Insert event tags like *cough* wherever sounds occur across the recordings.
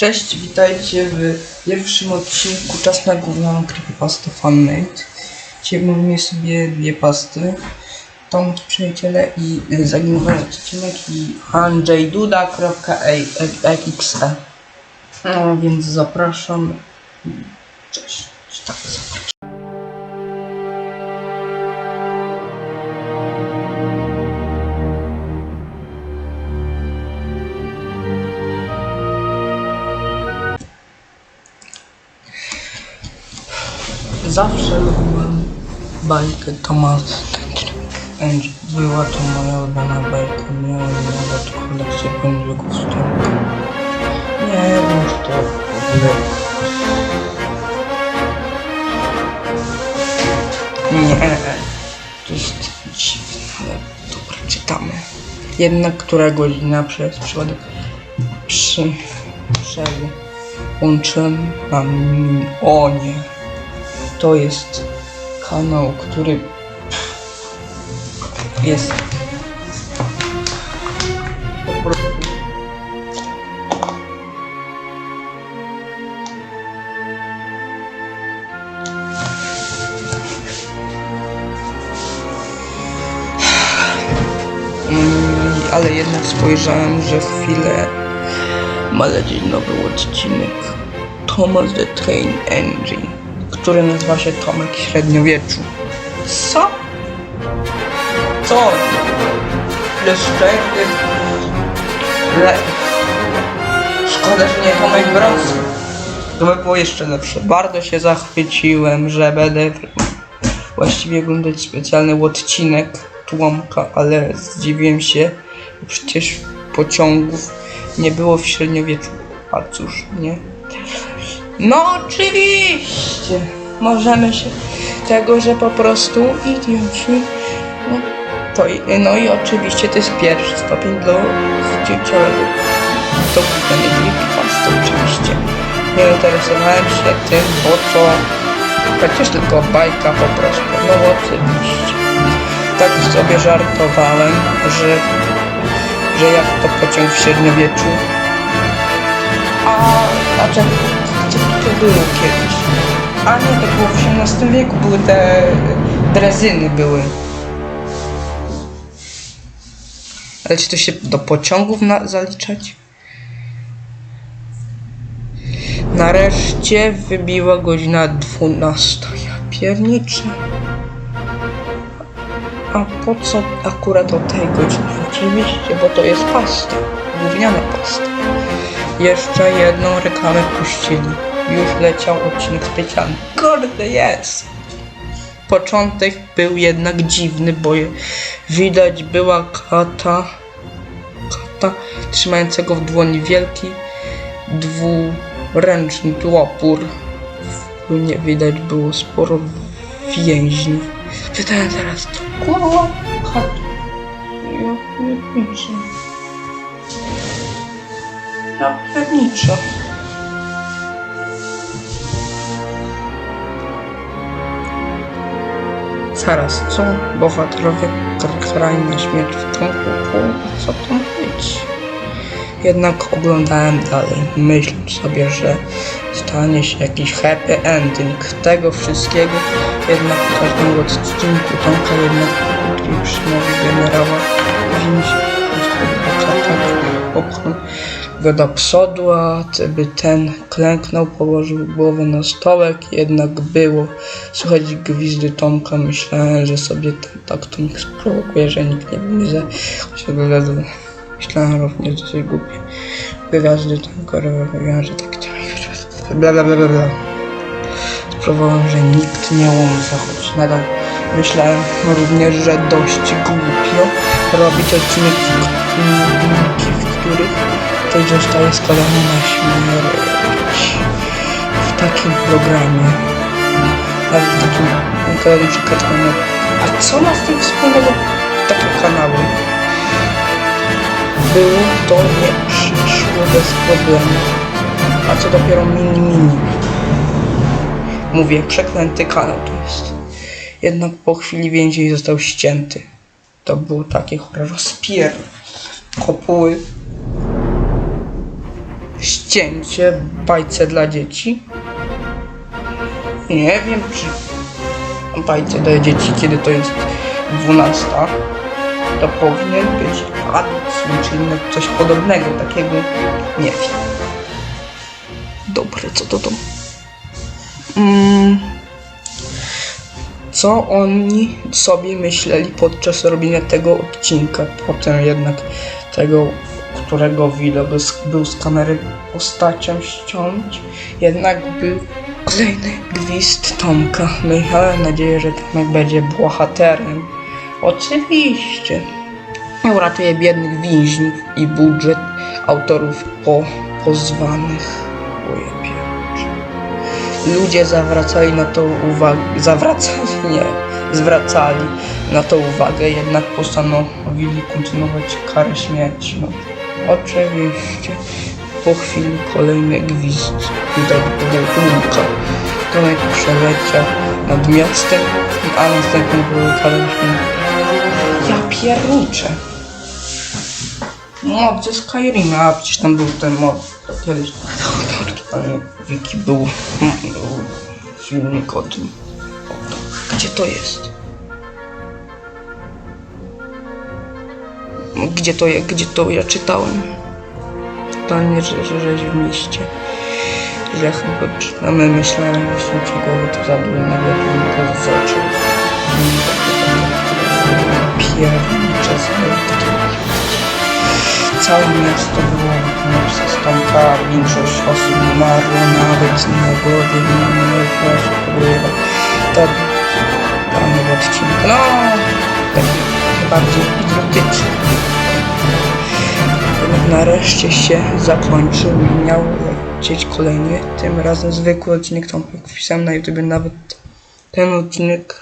Cześć, witajcie w pierwszym odcinku Czas na gównianą creepypastę fanmade. Dzisiaj mówimy sobie dwie pasty. Tomki Przyjaciele i y, Zaginowany odcinek i andrzejduda.exe No więc zapraszam. Cześć. Tak, zapraszam. Zawsze lubiłem bajkę Thomas Angel. Była to moja ulubiona bajka. Miałem nawet kolekcję pędzików z Tomka. Nie już to w ogóle. Nie, to jest dziwne, dobra, czytamy. Jednak która godzina przez przypadek przy przerwy łączyłem na. O nie. To jest kanał, który jest Mm, ale jednak spojrzałem, że chwilę ma lecieć nowy odcinek Thomas the Train Engine, który nazywa się Tomek Średniowieczu. Co? Co? Jeszcze? Le... Szkoda, że nie Tomek Brąz. To by było jeszcze lepsze. Bardzo się zachwyciłem, że będę właściwie oglądać specjalny odcinek Tłomka, ale zdziwiłem się, przecież pociągów nie było w średniowieczu. A cóż, nie? No oczywiście! Możemy się tego, że po prostu idioci. No, to, no i oczywiście to jest pierwszy stopień do dzieciolego. To kupienie creepypasta oczywiście. Nie interesowałem się tym, bo to przecież tylko bajka po prostu. No oczywiście. Tak sobie żartowałem, że, że jak to pociąg w średniowieczu. A, a czemu to, było kiedyś? A nie, to było w XVIII wieku, były te drezyny były. Ale czy to się do pociągów na, zaliczać? Nareszcie wybiła godzina 12. Ja pierniczę. A po co akurat o tej godzinie? Oczywiście, bo to jest pasta. Gówniana pasta. Jeszcze jedną reklamę puścili. Już leciał odcinek specjalny. Kurde, jest! Początek był jednak dziwny, bo widać była kata, kata trzymającego w dłoni wielki dwuręczny tłopór. Płynie widać było sporo więźniów. Czytałem teraz to. Kurwa, kat. Ja pierniczę. Ja pierniczę. Zaraz, co? Bohaterowie karali na śmierć w? Kurwa, co to być? Jednak oglądałem dalej, myśląc sobie, że stanie się jakiś happy ending tego wszystkiego. Jednak w każdym odcinku Tomka jednak ukrył przymowy generała wziąć popchnął go do przodu, a by ten klęknął, położył głowę na stołek, jednak było słychać gwizdy Tomka. Myślałem, że sobie ten, tak to nikt sprowokuje, że nikt nie będzie się wywiadu. Myślałem również dosyć głupie. Gwiazdy Tomka robią, że tak chciałem. Bla bla bla bla bla. Sprawowałem, że nikt nie łąca, choć nadal myślałem również, że dość głupio robić odcinek, w których ktoś zostaje na śmierć. W takim programie, nawet w takim kanale przykład A co ma z tym wspólnego takie kanały? Było to nie przyszło bez problemu. A co dopiero mini mini. Mówię, przeklęty kanał to jest. Jednak po chwili więzień został ścięty. To było takie chore rozpier. Kopuły. Ścięcie w bajce dla dzieci. Nie wiem, czy bajce dla dzieci, kiedy to jest 12, to powinien być Adult czyli no coś podobnego, takiego nie wiem. Dobre, co to to? Mm, co oni sobie myśleli podczas robienia tego odcinka? Potem jednak tego, którego widok był z kamery postacią ściąć, jednak był kolejny gwizd Tomka. Miałem nadzieję, że Tomek będzie bohaterem. Oczywiście. Uratuje biednych więźniów i budżet autorów po pozwanych. Ojej, Ludzie zawracali na to uwagę, zawracali, *laughs* nie, zwracali na to uwagę, jednak postanowili kontynuować karę śmierci. No, oczywiście, po chwili kolejny gwizd, widać tłumka. Tomek przeleciał nad miastem, a następnie karę śmierci. Ja pierniczę. Mod ze Skyrim, a przecież tam był ten mod kiedyś. Ale jaki był, był filmik o tym. Gdzie to jest? Gdzie to, gdzie to ja czytałem? To nie, że, że żeś w mieście. Że chyba przynajmniej myślałem, się ci głowy to zabiłem, nagle to z oczu. Piernicze Całe miasto było przez Tomka, większość osób umarło, nawet nie miały proszę pogrywa. To dany odcinek, no, taki bardziej egzotyczny. Jednak nareszcie się zakończył i miał lecieć kolejny, tym razem zwykły odcinek Tomka. Wpisałem na YouTube nawet ten odcinek,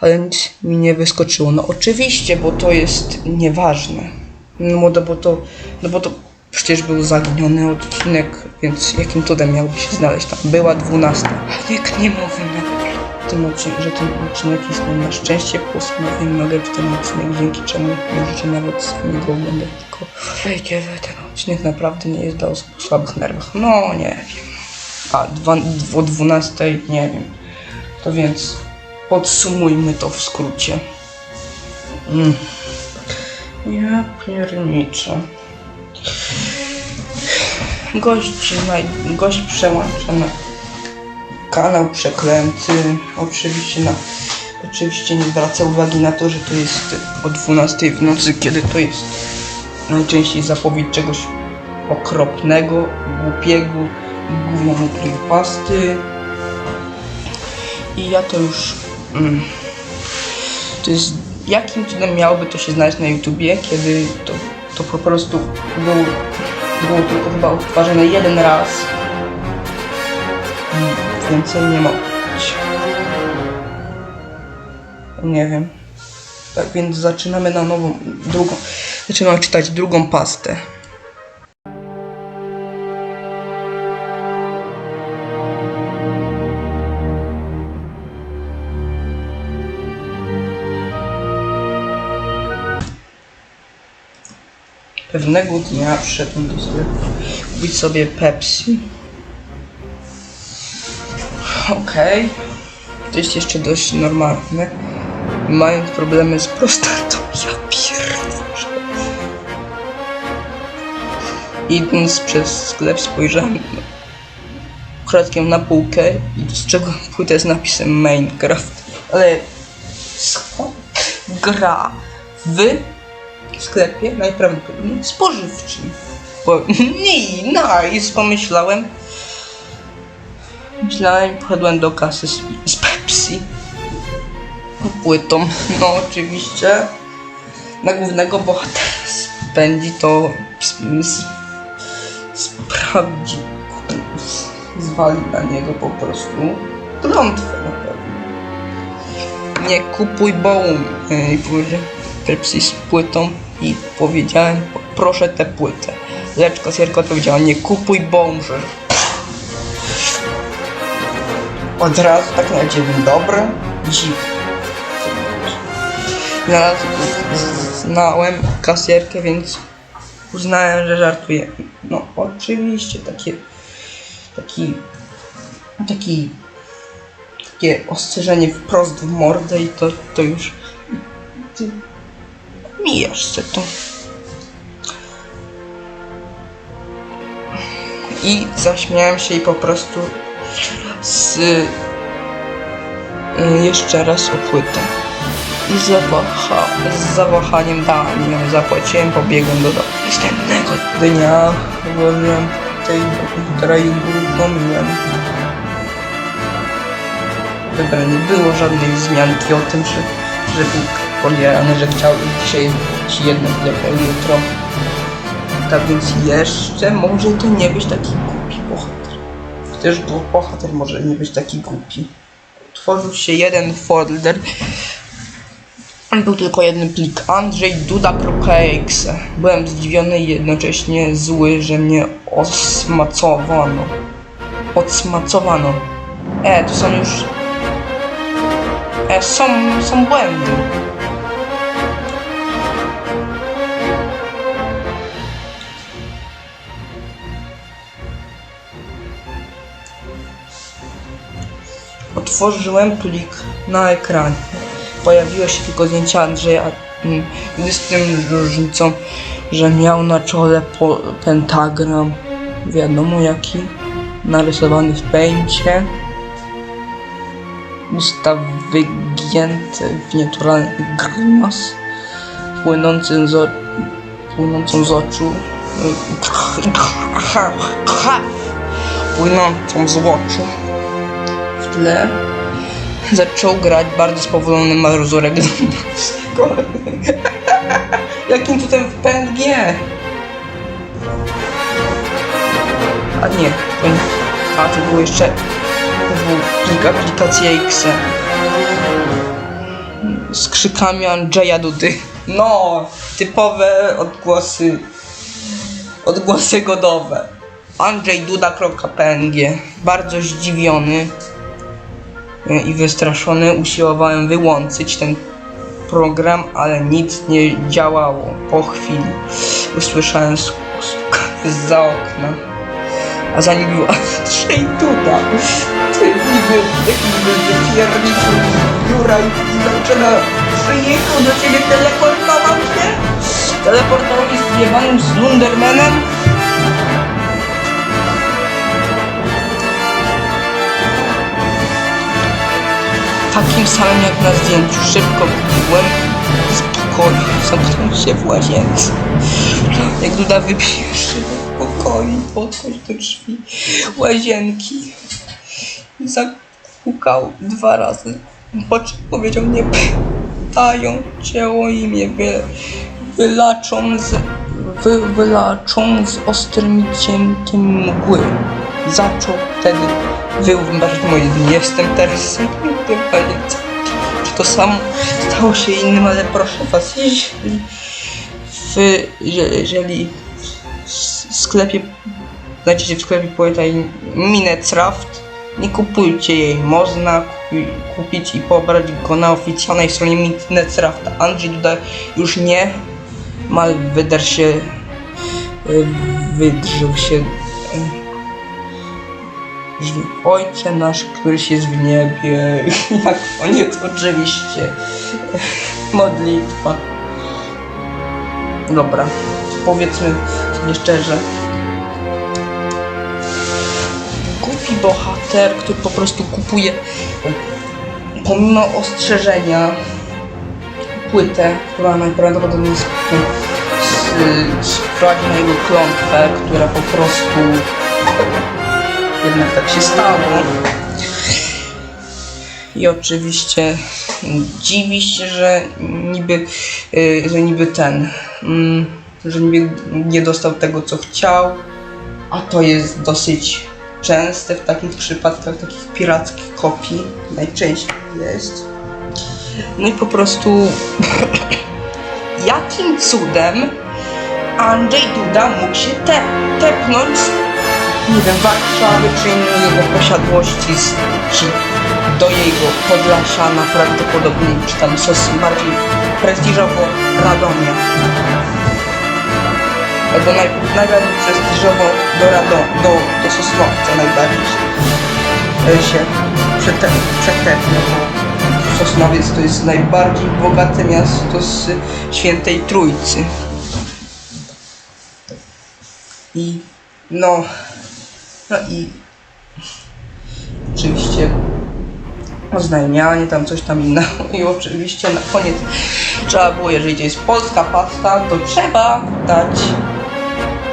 ale nic mi nie wyskoczyło. No oczywiście, bo to jest nieważne. No bo, to, no bo to przecież był zaginiony odcinek, więc jakim cudem miałby się znaleźć tam? Była dwunasta. Nikt nie mówi na tym odcinku, że ten odcinek istnieje. Na szczęście postanowiłem nagrać ten odcinek, dzięki czemu nie możecie nawet sami go oglądać, tylko wiecie, że ten odcinek naprawdę nie jest dla osób o słabych nerwach. No, nie wiem. A, dwa, o dwunastej, nie wiem. To więc podsumujmy to w skrócie. Mm. Ja pierniczę. Gość, gość przełącza na kanał przeklęty. Oczywiście na oczywiście nie zwraca uwagi na to, że to jest o 12 w nocy, kiedy to jest najczęściej zapowiedź czegoś okropnego, głupiego, gównianej creepypasty. I ja to już... Mm, to jest jakim cudem miałoby to się znaleźć na YouTubie, kiedy to, to po prostu było, było tylko chyba odtwarzane jeden raz. Więcej nie ma być. Nie wiem. Tak więc zaczynamy na nową, drugą, zaczynamy czytać drugą pastę. Pewnego dnia przyszedłem do sklepu kupić sobie Pepsi. Okej. To jest jeszcze dość normalne. Mając problemy z prostatą. Ja pierdolę. Idąc przez sklep spojrzałem kratkiem na półkę i dostrzegłem płytę z napisem Minecraft. Ale skąd gra w sklepie najprawdopodobniej spożywczym. Bo *laughs* nie, nice, pomyślałem. Myślałem, poszedłem do kasy z, z Pepsi. Płytą, *laughs* no oczywiście. Na głównego bohatera spędzi to sprawdzi. Zwali na niego po prostu klątwę na pewno. Nie kupuj bołum. I powiedział Pepsi z płytą i powiedziałem, proszę tę płytę. Lecz kasjerka odpowiedziała, nie kupuj bołmże. Od razu tak na dzień dobry, dziwny. Znalazł, znałem kasjerkę, więc uznałem, że żartuje. No oczywiście takie, taki, taki, takie ostrzeżenie wprost w mordę i to, to już ty mijasz se to. I zaśmiałem się i po prostu z y, jeszcze raz o płytę. I zawaha, z zawahaniem dałem ją zapłaciłem, pobiegłem do domu. Następnego dnia włożyłem tej komputera i uruchomiłem. Dobra, nie było żadnej wzmianki o tym, że, że był podjarany, że chciał dzisiaj ci jedno chleba jutro. Tak więc jeszcze może to nie być taki głupi bohater. Bo bohater może nie być taki głupi. Tworzył się jeden folder. Był tylko jeden plik Andrzej Duda.exe. Byłem zdziwiony i jednocześnie zły, że mnie osmacowano. Odsmacowano. E, to są już... E, są, są błędy. Otworzyłem plik na ekranie. Pojawiło się tylko zdjęcie Andrzeja z tym różnicą, że miał na czole pentagram, wiadomo jaki, narysowany w pęcie. Usta wygięte w nieturalny grymas, płynący z, o- płynącą z oczu, płynącą z oczu tle zaczął grać bardzo spowolony Mazurek Dąbrowskiego. *laughs* Jakim cudem w PNG? A nie, to nie. A to było jeszcze. To był X. Z krzykami Andrzeja Dudy. No, typowe odgłosy. Odgłosy godowe. andrzejduda.png Bardzo zdziwiony i wystraszony usiłowałem wyłączyć ten program, ale nic nie działało. Po chwili usłyszałem stukanie za okna, a za nim była *laughs* Andrzej Duda. Ty niby jakiś wypierniczył biura i zaczyna przyjechał do ciebie, teleportował się? Teleportował się z jebanym Slundermanem? Takim samym jak na zdjęciu. Szybko wbiegłem z pokoju, zamknąłem się w łazience. Jak Duda wypisze do pokoju, podchodź do drzwi łazienki. Zapukał dwa razy. Po czym powiedział, nie pytają cię o imię, wy, wylaczą z, wy, wylaczą z ostrym cienkiem mgły. Zaczął wtedy wyłączać moje dni. Jestem teraz zamkniętym pajęcem. Czy to samo stało się innym, ale proszę was, jeżeli w, że- jeżeli w sklepie znajdziecie w sklepie poeta Minecraft, nie kupujcie jej. Można kupi, kupić i pobrać go na oficjalnej stronie Minecrafta. Andrzej Duda już nie mal wydarł się y, wydrzył się y, Brzmi, Ojcze nasz, któryś jest w niebie. Na koniec oczywiście. Modlitwa. Dobra, powiedzmy sobie szczerze. Głupi bohater, który po prostu kupuje pomimo ostrzeżenia płytę, która najprawdopodobniej sprowadzi na jego klątwę, która po prostu jednak tak się stało. I oczywiście dziwi się, że niby, y, że niby ten, mm, że niby nie dostał tego, co chciał, a to jest dosyć częste w takich przypadkach, takich pirackich kopii, najczęściej jest. No i po prostu *laughs* jakim cudem Andrzej Duda mógł się te, tepnąć nie wiem, Warszawy czy innej jego posiadłości czy do jego Podlasia najprawdopodobniej, czy tam coś bardziej prestiżowo Radomia. albo naj, najbardziej prestiżowo do, Rado- do, do Sosnowca najbardziej się, przetepnę, bo Sosnowiec to jest najbardziej bogate miasto z Świętej Trójcy. I no i oczywiście oznajmianie, tam coś tam innego i oczywiście na koniec trzeba było, jeżeli jest polska pasta, to trzeba dać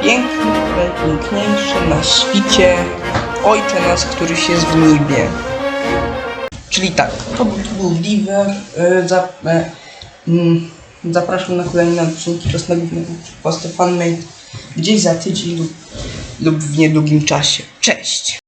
piękny, najpiękniejszy na świecie Ojcze nas, któryś jest w niebie. Czyli tak, to był, Diver. y, e, mm, zapraszam na kolejne odcinki Czasnego Pastę Fanmade gdzieś za tydzień lub, w niedługim czasie. Cześć!